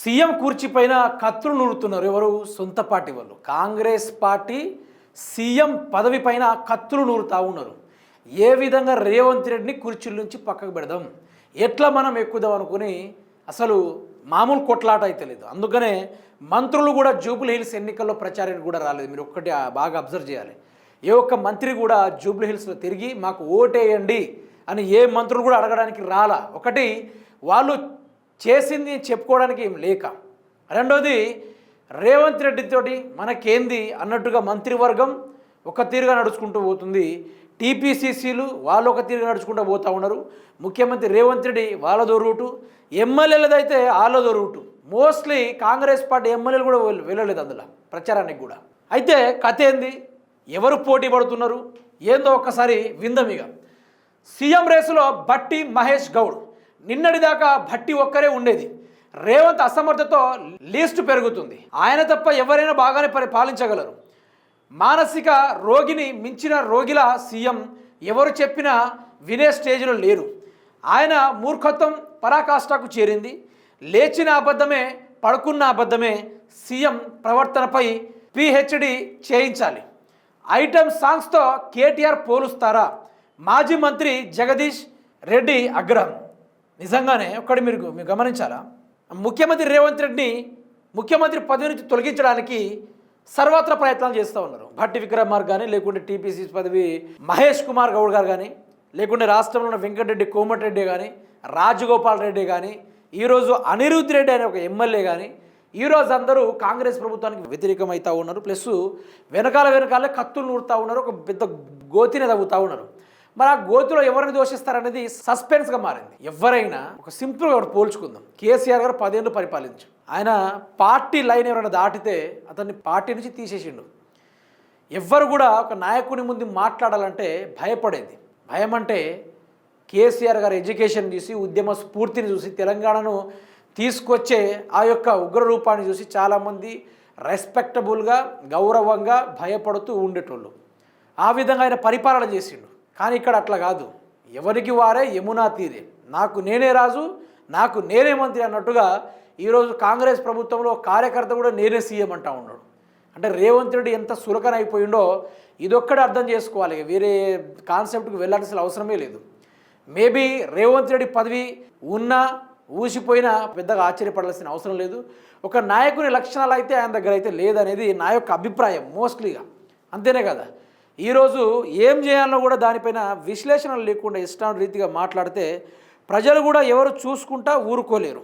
CM కూర్చిపైన కత్తులు నూరుతున్నారు ఎవరు? సొంత పార్టీ వాళ్ళు. కాంగ్రెస్ పార్టీ సీఎం పదవి పైన కత్తులు నూరుతూ ఉన్నారు. ఏ విధంగా రేవంత్ రెడ్డిని కుర్చీల నుంచి పక్కకు పెడదాం? ఎట్లా మనం ఎక్కుదాం అనుకుని అసలు మామూలు కొట్లాట అయితే లేదు. అందుకనే మంత్రులు కూడా జూబ్లీ హిల్స్ ఎన్నికల్లో ప్రచారానికి కూడా రాలేదు. మీరు ఒక్కటి ఆ బాగా అబ్జర్వ్ చేయాలి. ఏ ఒక్క మంత్రి కూడా జూబ్లీ హిల్స్లో తిరిగి మాకు ఓటేయండి అని ఏ మంత్రులు కూడా అడగడానికి రాలా. ఒకటి వాళ్ళు చేసింది చెప్పుకోవడానికి ఏం లేక. రెండోది రేవంత్ రెడ్డితోటి మనకేంది అన్నట్టుగా మంత్రివర్గం ఒక తీరుగా నడుచుకుంటూ పోతుంది. టీపీసీసీలు వాళ్ళు ఒక తీరుగా నడుచుకుంటూ పోతూ ఉన్నారు. ముఖ్యమంత్రి రేవంత్ రెడ్డి వాళ్ళదో రూటు ఎమ్మెల్యేలదైతే వాళ్ళదో రూటు. మోస్ట్లీ కాంగ్రెస్ పార్టీ ఎమ్మెల్యేలు కూడా వెళ్ళలేదు అందులో ప్రచారానికి కూడా. అయితే కథ ఏంది? ఎవరు పోటీ పడుతున్నారు? ఏందో ఒక్కసారి విందమిగా సీఎం రేసులో భట్టి మహేష్ గౌడ్. నిన్నటిదాకా భట్టి ఒక్కరే ఉండేది. రేవంత్ అసమర్థతో లీస్ట్ పెరుగుతుంది. ఆయన తప్ప ఎవరైనా బాగానే పరి పాలించగలరు మానసిక రోగిని మించిన రోగిల సీఎం ఎవరు చెప్పినా వినే స్టేజ్లో లేరు. ఆయన మూర్ఖత్వం పరాకాష్ఠకు చేరింది. లేచిన అబద్ధమే పడుకున్న అబద్ధమే సీఎం ప్రవర్తనపై పిహెచ్డి చేయించాలి. ఐటమ్ సాంగ్స్తో కేటీఆర్ పోలుస్తారా? మాజీ మంత్రి జగదీష్ రెడ్డి అగ్రహం నిజంగానే ఒక్కడి మీరు మీరు గమనించాలా? ముఖ్యమంత్రి రేవంత్ రెడ్డిని ముఖ్యమంత్రి పదవి నుంచి తొలగించడానికి సర్వత్ర ప్రయత్నాలు చేస్తూ ఉన్నారు. భట్టి విక్రమార్ కానీ లేకుంటే టీపీసీ పదవి మహేష్ కుమార్ గౌడ్ గారు కానీ లేకుంటే రాష్ట్రంలో ఉన్న వెంకటరెడ్డి కోమటిరెడ్డి కానీ రాజగోపాల్ రెడ్డి కానీ ఈరోజు అనిరుద్ధ్ రెడ్డి అనే ఒక ఎమ్మెల్యే కానీ ఈరోజు అందరూ కాంగ్రెస్ ప్రభుత్వానికి వ్యతిరేకమవుతూ ఉన్నారు. ప్లస్ వెనకాల వెనకాలే కత్తులు నూరుతూ ఉన్నారు. ఒక పెద్ద గోతిని తవ్వుతూ ఉన్నారు. మరి ఆ గోతిలో ఎవరిని దోషిస్తారనేది సస్పెన్స్గా మారింది. ఎవరైనా ఒక సింపుల్గా ఒకటి పోల్చుకుందాం. కేసీఆర్ గారు పదేళ్ళు పరిపాలించు. ఆయన పార్టీ లైన్ ఎవరైనా దాటితే అతన్ని పార్టీ నుంచి తీసేసిండు. ఎవ్వరు కూడా ఒక నాయకుని ముందు మాట్లాడాలంటే భయపడేది. భయం అంటే కేసీఆర్ గారి ఎడ్యుకేషన్ చూసి ఉద్యమ స్ఫూర్తిని చూసి తెలంగాణను తీసుకొచ్చే ఆ యొక్క ఉగ్ర రూపాన్ని చూసి చాలామంది రెస్పెక్టబుల్గా గౌరవంగా భయపడుతూ ఉండేటోళ్ళు. ఆ విధంగా ఆయన పరిపాలన చేసిండు. కానీ ఇక్కడ అట్లా కాదు. ఎవరికి వారే యమునా తీరే. నాకు నేనే రాజు నాకు నేనే మంత్రి అన్నట్టుగా ఈరోజు కాంగ్రెస్ ప్రభుత్వంలో కార్యకర్త కూడా నేనే సీఎం అంటా ఉన్నాడు. అంటే రేవంత్ రెడ్డి ఎంత సులకన అయిపోయిండో ఇదొక్కడే అర్థం చేసుకోవాలి. ఇక వేరే కాన్సెప్ట్కి వెళ్ళాల్సిన అవసరమే లేదు. మేబీ రేవంత్ రెడ్డి పదవి ఉన్నా ఊసిపోయినా పెద్దగా ఆశ్చర్యపడాల్సిన అవసరం లేదు. ఒక నాయకుని లక్షణాలు అయితే ఆయన దగ్గర అయితే లేదనేది నా యొక్క అభిప్రాయం మోస్ట్లీగా. అంతేనే కదా? ఈరోజు ఏం చేయాలో కూడా దానిపైన విశ్లేషణ లేకుండా ఇష్టం రీతిగా మాట్లాడితే ప్రజలు కూడా ఎవరు చూసుకుంటా ఊరుకోలేరు.